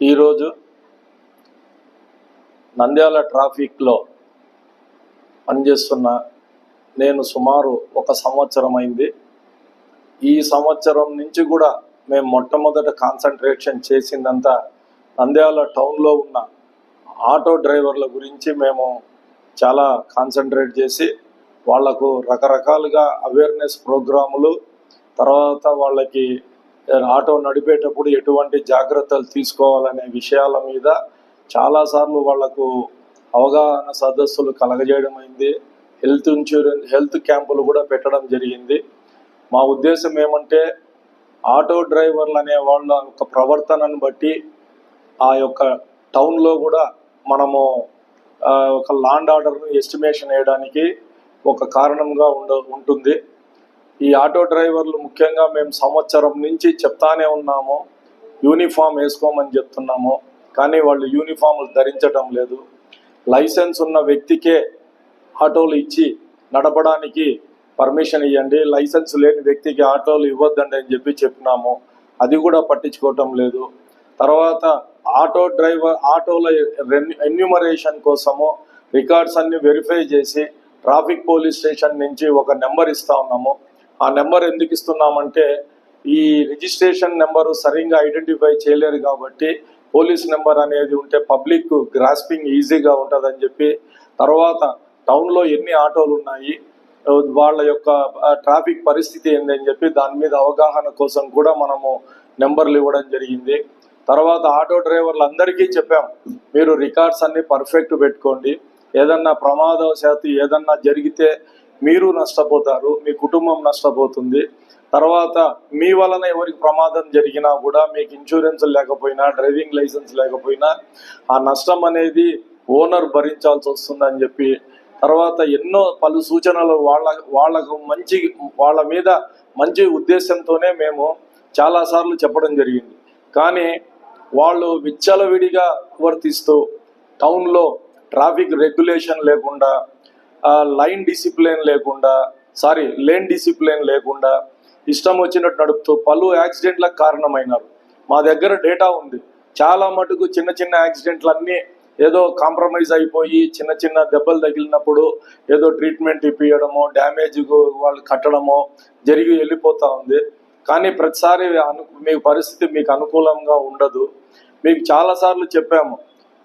ఈరోజు నంద్యాల ట్రాఫిక్లో పనిచేస్తున్న నేను సుమారు ఒక సంవత్సరం అయింది. ఈ సంవత్సరం నుంచి కూడా మేము మొట్టమొదట కాన్సన్ట్రేషన్ చేసిందంతా నంద్యాల టౌన్లో ఉన్న ఆటో డ్రైవర్ల గురించి మేము చాలా కాన్సన్ట్రేట్ చేసి వాళ్ళకు రకరకాలుగా అవేర్నెస్ ప్రోగ్రాములు తర్వాత వాళ్ళకి ఆటో నడిపేటప్పుడు ఎటువంటి జాగ్రత్తలు తీసుకోవాలనే విషయాల మీద చాలాసార్లు వాళ్ళకు అవగాహన సదస్సులు కలగజేయడం అయింది. హెల్త్ ఇన్సూరెన్స్ హెల్త్ క్యాంపులు కూడా పెట్టడం జరిగింది. మా ఉద్దేశం ఏమంటే ఆటో డ్రైవర్లు అనే వాళ్ళ యొక్క ప్రవర్తనను బట్టి ఆ యొక్క టౌన్లో కూడా మనము ఒక లాండ్ ఆర్డర్ను ఎస్టిమేషన్ వేయడానికి ఒక కారణంగా ఉండ ఉంటుంది. ఈ ఆటో డ్రైవర్లు ముఖ్యంగా మేము సంవత్సరం నుంచి చెప్తానే ఉన్నాము యూనిఫామ్ వేసుకోమని చెప్తున్నాము కానీ వాళ్ళు యూనిఫామ్లు ధరించడం లేదు. లైసెన్స్ ఉన్న వ్యక్తికే ఆటోలు ఇచ్చి నడపడానికి పర్మిషన్ ఇవ్వండి లైసెన్స్ లేని వ్యక్తికి ఆటోలు ఇవ్వద్దండి అని చెప్పి చెప్పినాము. అది కూడా పట్టించుకోవటం లేదు. తర్వాత ఆటో డ్రైవర్ ఆటోల ఎన్యూమరేషన్ కోసము రికార్డ్స్ అన్ని వెరిఫై చేసి ట్రాఫిక్ పోలీస్ స్టేషన్ నుంచి ఒక నెంబర్ ఇస్తా ఉన్నాము. ఆ నెంబర్ ఎందుకు ఇస్తున్నామంటే ఈ రిజిస్ట్రేషన్ నెంబరు సరిగ్గా ఐడెంటిఫై చేయలేరు కాబట్టి పోలీస్ నెంబర్ అనేది ఉంటే పబ్లిక్ గ్రాస్పింగ్ ఈజీగా ఉంటుందని చెప్పి తర్వాత టౌన్లో ఎన్ని ఆటోలు ఉన్నాయి వాళ్ళ యొక్క ట్రాఫిక్ పరిస్థితి ఏందని చెప్పి దాని మీద అవగాహన కోసం కూడా మనము నెంబర్లు ఇవ్వడం జరిగింది. తర్వాత ఆటో డ్రైవర్లు అందరికీ చెప్పాం మీరు రికార్డ్స్ అన్ని పర్ఫెక్ట్ పెట్టుకోండి. ఏదన్నా ప్రమాదవశాత్తు ఏదన్నా జరిగితే మీరు నష్టపోతారు మీ కుటుంబం నష్టపోతుంది. తర్వాత మీ వలన ఎవరికి ప్రమాదం జరిగినా కూడా మీకు ఇన్సూరెన్స్ లేకపోయినా డ్రైవింగ్ లైసెన్స్ లేకపోయినా ఆ నష్టం అనేది ఓనర్ భరించాల్సి వస్తుందని చెప్పి తర్వాత ఎన్నో పలు సూచనలు వాళ్ళ వాళ్ళకు మంచి వాళ్ళ మీద మంచి ఉద్దేశంతోనే మేము చాలాసార్లు చెప్పడం జరిగింది. కానీ వాళ్ళు విచ్చలవిడిగా వర్తిస్తూ టౌన్లో ట్రాఫిక్ రెగ్యులేషన్ లేకుండా లైన్ డిసిప్లిన్ లేకుండా సారీ లేన్ డిసిప్లిన్ లేకుండా ఇష్టం వచ్చినట్టు నడుపుతూ పలు యాక్సిడెంట్లకు కారణమైనారు. మా దగ్గర డేటా ఉంది. చాలా మటుకు చిన్న చిన్న యాక్సిడెంట్లు అన్నీ ఏదో కాంప్రమైజ్ అయిపోయి చిన్న చిన్న దెబ్బలు తగిలినప్పుడు ఏదో ట్రీట్మెంట్ ఇప్పించడమో డ్యామేజ్ వాళ్ళు కట్టడమో జరిగి వెళ్ళిపోతూ ఉంది. కానీ ప్రతిసారి అను మీ పరిస్థితి మీకు అనుకూలంగా ఉండదు. మీకు చాలాసార్లు చెప్పాము.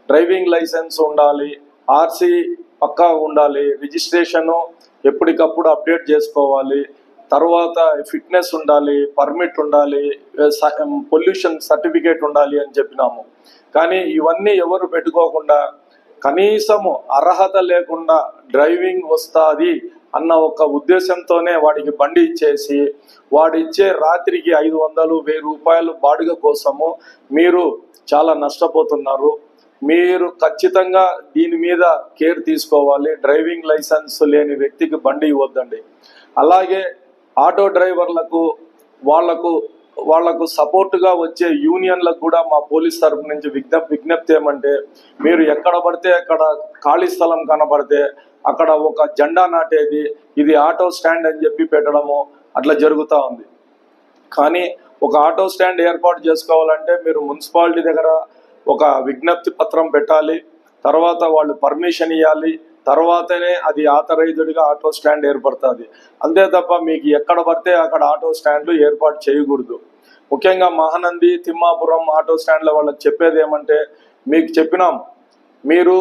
డ్రైవింగ్ లైసెన్స్ ఉండాలి ఆర్సీ పక్కా ఉండాలి. రిజిస్ట్రేషను ఎప్పటికప్పుడు అప్డేట్ చేసుకోవాలి. తర్వాత ఫిట్నెస్ ఉండాలి పర్మిట్ ఉండాలి పొల్యూషన్ సర్టిఫికేట్ ఉండాలి అని చెప్పినాము. కానీ ఇవన్నీ ఎవరు పెట్టుకోకుండా కనీసము అర్హత లేకుండా డ్రైవింగ్ వస్తుంది అన్న ఒక ఉద్దేశంతోనే వాడికి బండి ఇచ్చేసి వాడిచ్చే రాత్రికి ఐదు వందలు వెయ్యి రూపాయలు బాడుగ కోసము మీరు చాలా నష్టపోతున్నారు. మీరు ఖచ్చితంగా దీని మీద కేర్ తీసుకోవాలి. డ్రైవింగ్ లైసెన్స్ లేని వ్యక్తికి బండి ఇవ్వద్దండి. అలాగే ఆటో డ్రైవర్లకు వాళ్ళకు వాళ్ళకు సపోర్టుగా వచ్చే యూనియన్లకు కూడా మా పోలీస్ తరఫు నుంచి విజ్ఞప్ విజ్ఞప్తి ఏమంటే మీరు ఎక్కడ పడితే అక్కడ ఖాళీ స్థలం కనబడితే అక్కడ ఒక జెండా నాటేది ఇది ఆటో స్టాండ్ అని చెప్పి పెట్టడము అట్లా జరుగుతూ ఉంది. కానీ ఒక ఆటో స్టాండ్ ఏర్పాటు చేసుకోవాలంటే మీరు మున్సిపాలిటీ దగ్గర ఒక విజ్ఞప్తి పత్రం పెట్టాలి తర్వాత వాళ్ళు పర్మిషన్ ఇవ్వాలి తర్వాతనే అది ఆథరైజ్డ్గా ఆటో స్టాండ్ ఏర్పడుతుంది. అంతే తప్ప మీకు ఎక్కడ పడితే అక్కడ ఆటో స్టాండ్లు ఏర్పాటు చేయకూడదు. ముఖ్యంగా మహానంది తిమ్మాపురం ఆటో స్టాండ్ల వాళ్ళకి చెప్పేది ఏమంటే మీకు చెప్పినాం మీరు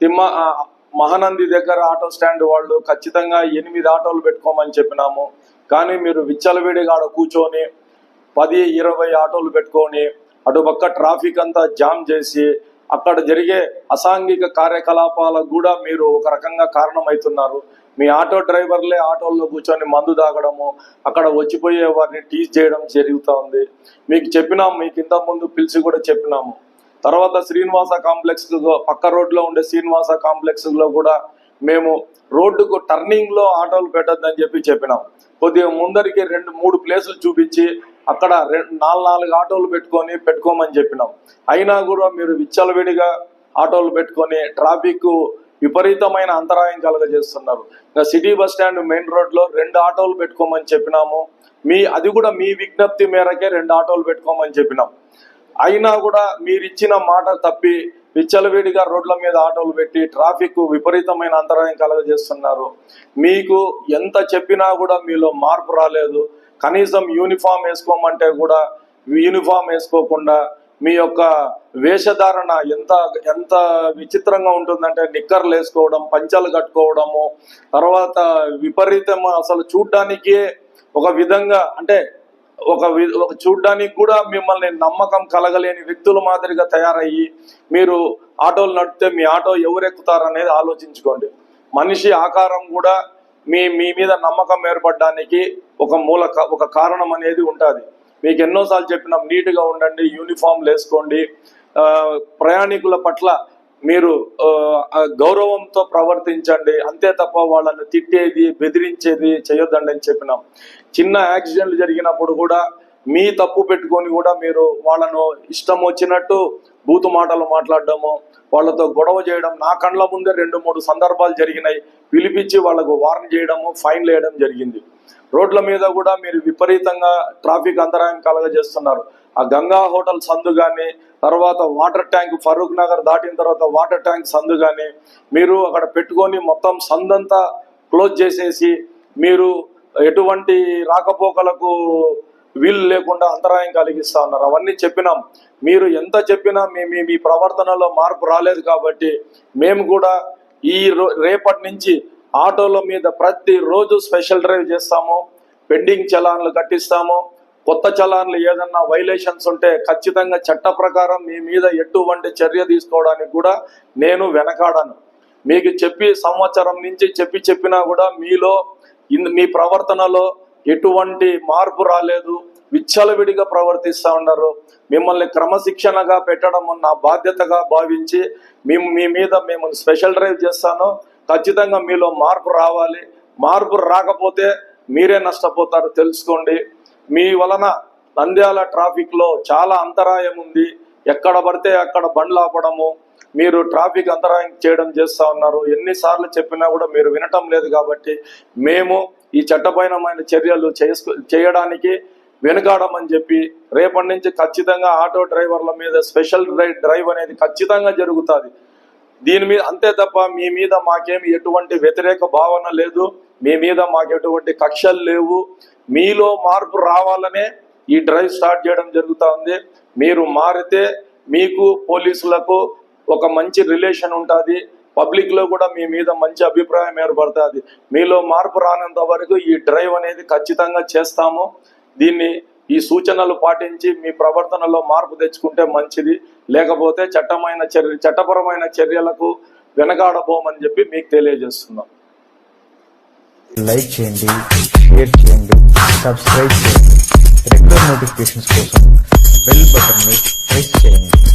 తిమ్మ మహానంది దగ్గర ఆటో స్టాండ్ వాళ్ళు ఖచ్చితంగా ఎనిమిది ఆటోలు పెట్టుకోమని చెప్పినాము. కానీ మీరు విచ్చలవిడిగా ఆడ కూర్చొని పది ఇరవై ఆటోలు పెట్టుకొని అటుపక్క ట్రాఫిక్ అంతా జామ్ చేసి అక్కడ జరిగే అసాంఘిక కార్యకలాపాలకు కూడా మీరు ఒక రకంగా కారణమవుతున్నారు. మీ ఆటో డ్రైవర్లే ఆటోల్లో కూర్చొని మందు తాగడము అక్కడ వచ్చిపోయే వారిని టీజ్ చేయడం జరుగుతూ ఉంది. మీకు చెప్పినాం మీకు ఇంత ముందు పిలిచి కూడా చెప్పినాము. తర్వాత శ్రీనివాస కాంప్లెక్స్ పక్క రోడ్లో ఉండే శ్రీనివాస కాంప్లెక్స్లో కూడా మేము రోడ్డుకు టర్నింగ్లో ఆటోలు పెట్టొద్దని చెప్పి చెప్పినాం. కొద్దిగా ముందరికి రెండు మూడు ప్లేసులు చూపించి అక్కడ రెండు నాలుగు నాలుగు ఆటోలు పెట్టుకొని పెట్టుకోమని చెప్పినాం. అయినా కూడా మీరు విచ్చలవిడిగా ఆటోలు పెట్టుకొని ట్రాఫిక్ విపరీతమైన అంతరాయం కలగజేస్తున్నారు. ఇంకా సిటీ బస్ స్టాండ్ మెయిన్ రోడ్లో రెండు ఆటోలు పెట్టుకోమని చెప్పినాము. మీ అది కూడా మీ విజ్ఞప్తి మేరకే రెండు ఆటోలు పెట్టుకోమని చెప్పినాం. అయినా కూడా మీరు ఇచ్చిన మాట తప్పి విచ్చలవిడిగా రోడ్ల మీద ఆటోలు పెట్టి ట్రాఫిక్ విపరీతమైన అంతరాయం కలగజేస్తున్నారు. మీకు ఎంత చెప్పినా కూడా మీలో మార్పు రాలేదు. కనీసం యూనిఫామ్ వేసుకోమంటే కూడా యూనిఫామ్ వేసుకోకుండా మీ యొక్క వేషధారణ ఎంత ఎంత విచిత్రంగా ఉంటుందంటే నిక్కర్లు వేసుకోవడం పంచలు కట్టుకోవడము తర్వాత విపరీతం అసలు చూడ్డానికే ఒక విధంగా అంటే ఒక వి- ఒక చూడ్డానికి కూడా మిమ్మల్ని నమ్మకం కలగలేని వ్యక్తుల మాదిరిగా తయారయ్యి మీరు ఆటోలు నడిపితే మీ ఆటో ఎవరెక్కుతారనేది ఆలోచించుకోండి. మనిషి ఆకారం కూడా మీ మీ మీద నమ్మకం ఏర్పడడానికి ఒక మూల క- ఒక కారణం అనేది ఉంటుంది. మీకు ఎన్నోసార్లు చెప్పినాం నీట్గా ఉండండి యూనిఫామ్లు వేసుకోండి. ప్రయాణికుల పట్ల మీరు గౌరవంతో ప్రవర్తించండి. అంతే తప్ప వాళ్ళని తిట్టేది బెదిరించేది చేయొద్దండి అని చెప్పినాం. చిన్న యాక్సిడెంట్లు జరిగినప్పుడు కూడా మీ తప్పు పెట్టుకొని కూడా మీరు వాళ్ళను ఇష్టం వచ్చినట్టు బూతు మాటలు మాట్లాడడము వాళ్ళతో గొడవ చేయడం నా కండ్ల ముందే రెండు మూడు సందర్భాలు జరిగినాయి. పిలిపించి వాళ్ళకు వార్న్ చేయడము ఫైన్ వేయడం జరిగింది. రోడ్ల మీద కూడా మీరు విపరీతంగా ట్రాఫిక్ అంతరాయం కలగజేస్తున్నారు. ఆ గంగా హోటల్ సందు కానీ తర్వాత వాటర్ ట్యాంక్ ఫరూక్ నగర్ దాటిన తర్వాత వాటర్ ట్యాంక్ సందు కానీ మీరు అక్కడ పెట్టుకొని మొత్తం సందంతా క్లోజ్ చేసేసి మీరు ఎటువంటి రాకపోకలకు వీలు లేకుండా అంతరాయం కలిగిస్తా ఉన్నారు. అవన్నీ చెప్పినాం. మీరు ఎంత చెప్పినా మీ మీ మీ ప్రవర్తనలో మార్పు రాలేదు కాబట్టి మేము కూడా ఈ రో- రేపటి నుంచి ఆటోల మీద ప్రతిరోజు స్పెషల్ డ్రైవ్ చేస్తాము. పెండింగ్ చలాన్లు కట్టిస్తాము. కొత్త చలాన్లు ఏదన్నా వైలేషన్స్ ఉంటే ఖచ్చితంగా చట్ట ప్రకారం మీ మీద ఎటువంటి చర్య తీసుకోవడానికి కూడా నేను వెనకాడను. మీకు చెప్పి సంవత్సరం నుంచి చెప్పి చెప్పినా కూడా మీలో ఇన్- మీ ప్రవర్తనలో ఎటువంటి మార్పు రాలేదు. విచ్చలవిడిగా ప్రవర్తిస్తూ ఉన్నారు. మిమ్మల్ని క్రమశిక్షణగా పెట్టడం నా బాధ్యతగా భావించి మేము మీ మీద మేము స్పెషల్ డ్రైవ్ చేస్తాను. ఖచ్చితంగా మీలో మార్పు రావాలి. మార్పు రాకపోతే మీరే నష్టపోతారు తెలుసుకోండి. మీ వలన నంద్యాల ట్రాఫిక్లో చాలా అంతరాయం ఉంది. ఎక్కడ పడితే అక్కడ బండ్లు ఆపడము. మీరు ట్రాఫిక్ అంతరాయం చేయడం చేస్తూ ఉన్నారు. ఎన్నిసార్లు చెప్పినా కూడా మీరు వినటం లేదు కాబట్టి మేము ఈ చట్టపరమైన చర్యలు చేయడానికి వెనుకాడమని చెప్పి రేపటి నుంచి ఖచ్చితంగా ఆటో డ్రైవర్ల మీద స్పెషల్ డ్రైవ్ అనేది ఖచ్చితంగా జరుగుతుంది. దీని మీద అంతే తప్ప మీ మీద మాకేమి ఎటువంటి వ్యతిరేక భావన లేదు. మీ మీద మాకు ఎటువంటి కక్షలు లేవు. మీలో మార్పు రావాలనే ఈ డ్రైవ్ స్టార్ట్ చేయడం జరుగుతూ ఉంది. మీరు మారితే మీకు పోలీసులకు ఒక మంచి రిలేషన్ ఉంటుంది. పబ్లిక్లో కూడా మీ మీద మంచి అభిప్రాయం ఏర్పడుతుంది. మీలో మార్పు రానంత వరకు ఈ డ్రైవ్ అనేది ఖచ్చితంగా చేస్తాము. దీన్ని ఈ సూచనలు పాటించి మీ ప్రవర్తనలో మార్పు తెచ్చుకుంటే మంచిది. లేకపోతే చట్టమైన చర్య చట్టపరమైన చర్యలకు వెనకాడబోమని చెప్పి మీకు తెలియజేస్తున్నాం. లైక్ చేయండి షేర్ చేయండి సబ్స్క్రైబ్ చేయండి. రెగ్యులర్ నోటిఫికేషన్స్ కోసం బెల్ బటన్ని ప్రెస్ చేయండి.